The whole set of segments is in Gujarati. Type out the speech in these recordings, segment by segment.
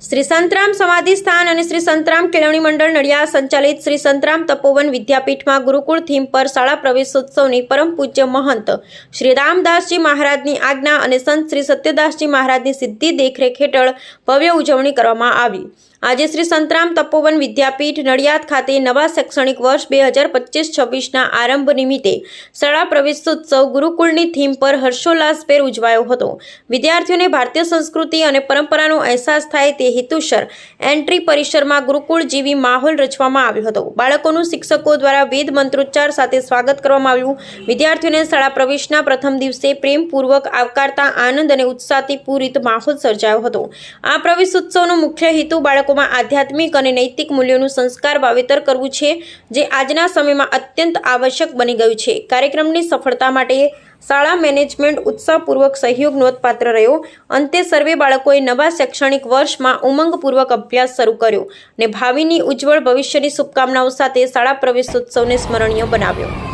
શ્રી સંતરામ સમાધિ સ્થાન અને શ્રી સંતરામ કેળવણી મંડળ નડિયાદ સંચાલિત શ્રી સંતરામ તપોવન વિદ્યાપીઠમાં ગુરુકુળ થીમ પર શાળા પ્રવેશોત્સવની પરમ પૂજ્ય મહંત શ્રી રામદાસજી મહારાજની આજ્ઞા અને સંત શ્રી સત્યદાસજી મહારાજની સિદ્ધિ દેખરેખ હેઠળ ભવ્ય ઉજવણી કરવામાં આવી. આજે શ્રી સંતરામ તપોવન વિદ્યાપીઠ નડિયાદ ખાતે નવા શૈક્ષણિક વર્ષ બે હજાર પચીસ છવ્વીસના આરંભ નિમિત્તે શાળા પ્રવેશોત્સવ ગુરુકુળની થીમ પર હર્ષોલ્લાસભેર ઉજવાયો હતો. વિદ્યાર્થીઓને ભારતીય સંસ્કૃતિ અને પરંપરાનો અહેસાસ થાય તે હેતુસર એન્ટ્રી પરિસરમાં ગુરુકુળ જેવી માહોલ રચવામાં આવ્યો હતો. બાળકોનું શિક્ષકો દ્વારા વેદ મંત્રોચ્ચાર સાથે સ્વાગત કરવામાં આવ્યું. વિદ્યાર્થીઓને શાળા પ્રવેશના પ્રથમ દિવસે પ્રેમપૂર્વક આવકારતા આનંદ અને ઉત્સાહથી પૂરિત માહોલ સર્જાયો હતો. આ પ્રવેશ ઉત્સવનો મુખ્ય હેતુ બાળકોમાં આધ્યાત્મિક અને નૈતિક મૂલ્યોનું સંસ્કાર વાવેતર કરવું છે, જે આજના સમયમાં અત્યંત આવશ્યક બની ગયું છે. કાર્યક્રમની સફળતા માટે શાળા મેનેજમેન્ટ ઉત્સાહપૂર્વક સહયોગ નોંધપાત્ર રહ્યો. અંતે સર્વે બાળકોએ નવા શૈક્ષણિક વર્ષમાં ઉમંગપૂર્વક અભ્યાસ શરૂ કર્યો અને ભાવિની ઉજ્જવળ ભવિષ્યની શુભકામનાઓ સાથે શાળા પ્રવેશોત્સવને સ્મરણીય બનાવ્યો.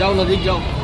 Đâu là?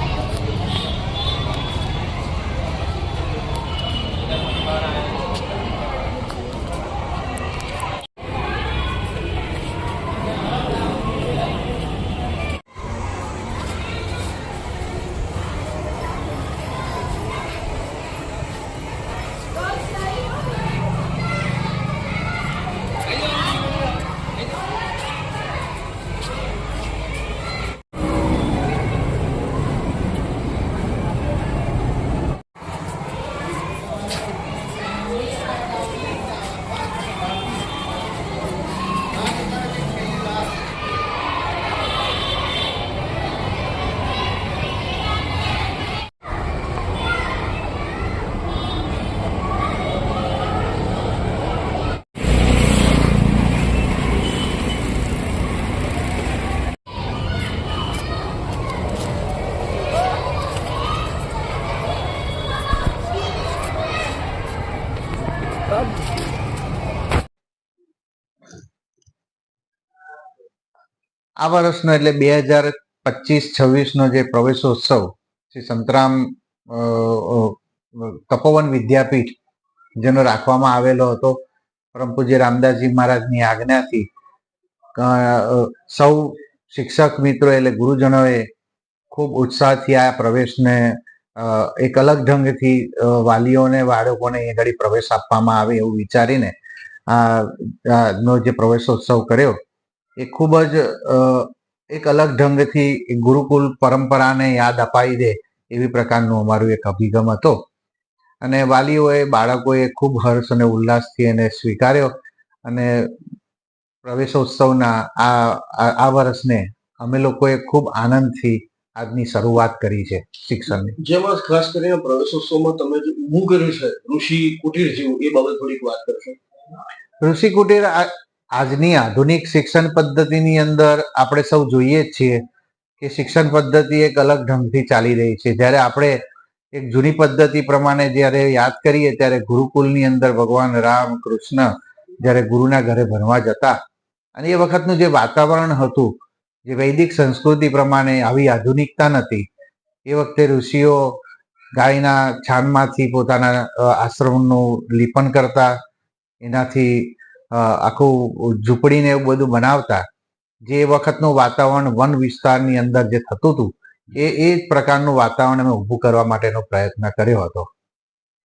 આ વર્ષનો એટલે બે હજાર પચીસ, છવ્વીસનો જે પ્રવેશોત્સવ, શ્રી સંતરામ તપોવન વિદ્યાપીઠ, જેનો રાખવામાં આવેલો હતો, પરમ પૂજ્ય રામદાસજી મહારાજની આજ્ઞાથી સૌ શિક્ષક મિત્રો એટલે ગુરુજનોએ ખૂબ ઉત્સાહથી આ પ્રવેશને એક અલગ ઢંગથી વાલીઓને, બાળકોને અહીં આગળ પ્રવેશ આપવામાં આવે એવું વિચારીને નો જે પ્રવેશોત્સવ કર્યો. એ ખૂબ જ એક અલગ ઢંગથી ગુરુકુલ પરંપરાને યાદ અપાઈ દે એવી પ્રકારનું અમારું એક અભિગમ હતો. અને વાલીઓએ બાળકોએ ખૂબ હર્ષ અને ઉલ્લાસથી એને સ્વીકાર્યો અને પ્રવેશોત્સવના આ આ વર્ષને અમે લોકોએ ખૂબ આનંદથી આજની શરૂઆત કરી છે શિક્ષણની. જેમાં ખાસ કરીને પ્રવેશોત્સવમાં તમે જે ઊભું કર્યું છે ઋષિ કુટીર જેવું એ બાબત થોડીક વાત કરશો. ઋષિ કુટીર આ- આજની આધુનિક શિક્ષણ પદ્ધતિની અંદર આપણે સૌ જોઈએ જ છીએ કે શિક્ષણ પદ્ધતિ એક અલગ ઢંગથી ચાલી રહી છે. જ્યારે આપણે એક જૂની પદ્ધતિ પ્રમાણે જ્યારે યાદ કરીએ, ત્યારે ગુરુકુલની અંદર ભગવાન રામ કૃષ્ણ જ્યારે ગુરુના ઘરે ભણવા જતા અને એ વખતનું જે વાતાવરણ હતું, જે વૈદિક સંસ્કૃતિ પ્રમાણે આવી આધુનિકતા નથી, એ વખતે ઋષિઓ ગાયના છાનમાંથી પોતાના આશ્રમનું લીપન કરતા, એનાથી આખું ઝૂંપડીને એવું બધું બનાવતા, જે વખતનું વાતાવરણ વન વિસ્તારની અંદર જે થતું હતું, એ એ જ પ્રકારનું વાતાવરણ અમે ઊભું કરવા માટેનો પ્રયત્ન કર્યો હતો.